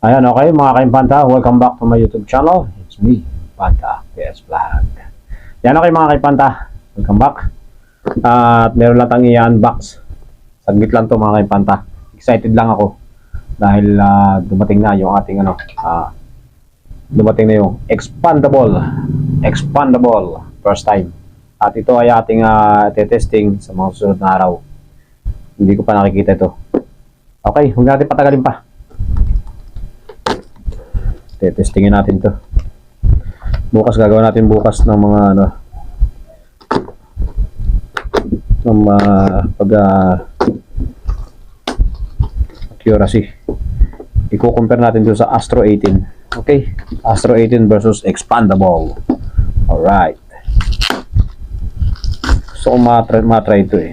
Ayan, okay mga kaimpanta, welcome back to my YouTube channel. It's me, Panta PS Vlog. Yan okay mga kaimpanta, welcome back. At meron lang tayong i-unbox. Saglit lang to mga kaimpanta. Excited lang ako dahil ah, dumating na yung ating ano, ah, dumating na yung expandable, expandable first time. At ito ay ating uh, testing sa mga susunod na araw. Hindi ko pa nakikita ito. Okay, huwag natin patagalin pa. Tetestingin natin to. Bukas gagawin natin bukas ng mga ano ng mga pag uh, accuracy. Iko-compare natin to sa Astro 18. Okay? Astro 18 versus Expandable. Alright. Kong matry, matry ito eh.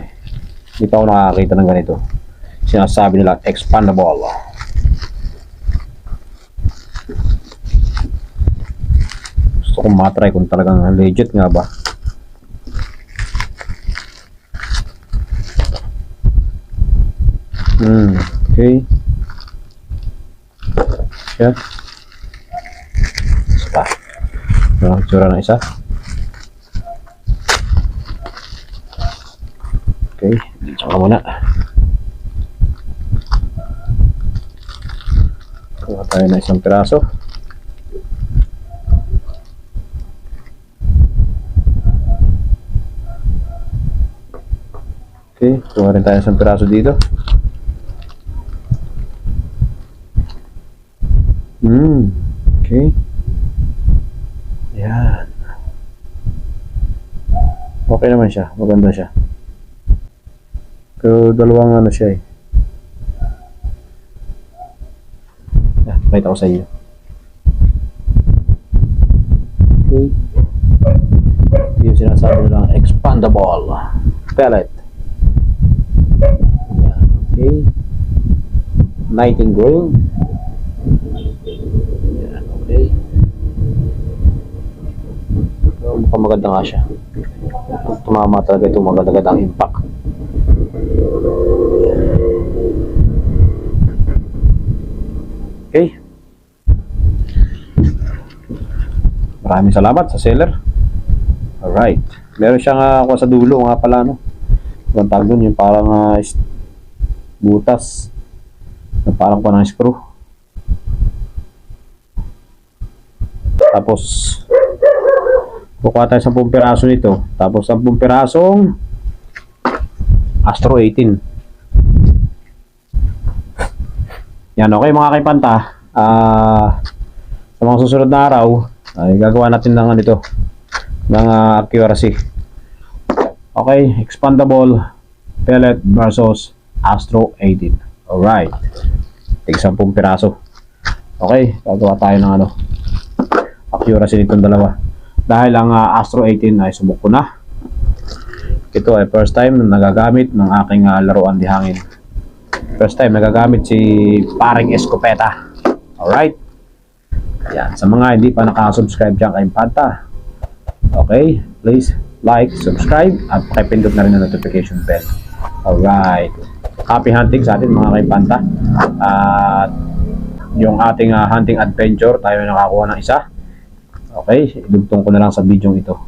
Hindi pa ako nakakita ng ganito. Sinasabi nila Expandable. Kong matry kung talagang legit nga ba. Hmm, okay. Siya. Isa pa. Ano, tsura ng isa. Okay, dito ka muna. Kuha tayo ng isang piraso. Okay, kuha rin tayo ng isang piraso dito. Hmm, okay. Yan. Okay naman siya, maganda siya. Pero dalawang ano siya eh. Yan, pakita ko sa iyo. Okay. Yung sinasabi nilang expandable pellet. Okay. Nightingale. Yan, okay. So, mukhang maganda nga siya. Tumama talaga ito, maganda ang impact. Okay. Maraming salamat sa seller. Alright. Meron siyang uh, sa dulo nga pala, no? Ang tawag dun, yung parang is- butas na parang kuha ng screw. Tapos, kukuha tayo 10 piraso nito. Tapos, 10 pirasong Astro 18. Yan, okay mga kaipanta. Ah, sa mga susunod na araw, ay gagawa natin ng ano ito, ng ah, accuracy. Okay, expandable pellet versus Astro 18. Alright. Tig 10 piraso. Okay, gagawa tayo ng ano, accuracy nitong dalawa. Dahil ang ah, Astro 18 ay subok ko na. Ito ay first time na nagagamit ng aking ah, laruan di hangin. First time nagagamit si paring Escopeta. Alright? Yan. Sa mga hindi pa nakasubscribe dyan kay Impanta. Okay? Please like, subscribe, at pakipindot na rin ang notification bell. Alright. Happy hunting sa atin mga kaimpanta. At yung ating ah, hunting adventure, tayo nakakuha ng isa. Okay? Idugtong ko na lang sa video ito.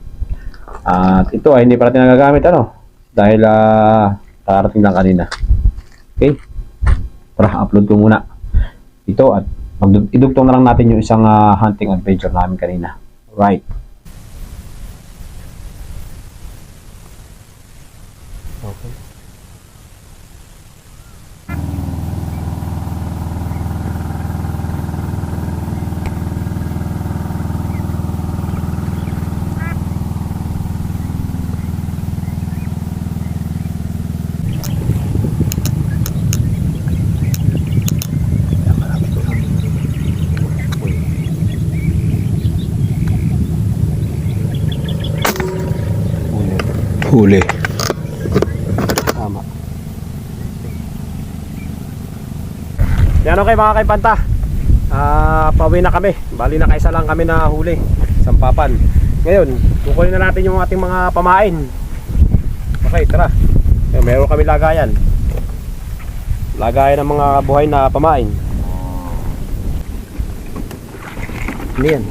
At ito ay hindi pa natin nagagamit ano. Dahil ah, kakarating lang kanina. Okay? Tara, upload ko muna. Ito at idugtong na lang natin yung isang ah, hunting adventure namin kanina. Right. Okay. Huli. Tama. Yan okay mga kaipanta. Ah, pauwi na kami. Bali na kaisa lang kami na huli. Sampapan. Ngayon, kukunin na natin yung ating mga pamain. Okay, tara. Ayun, meron kami lagayan. Lagayan ng mga buhay na pamain. Hindi yan.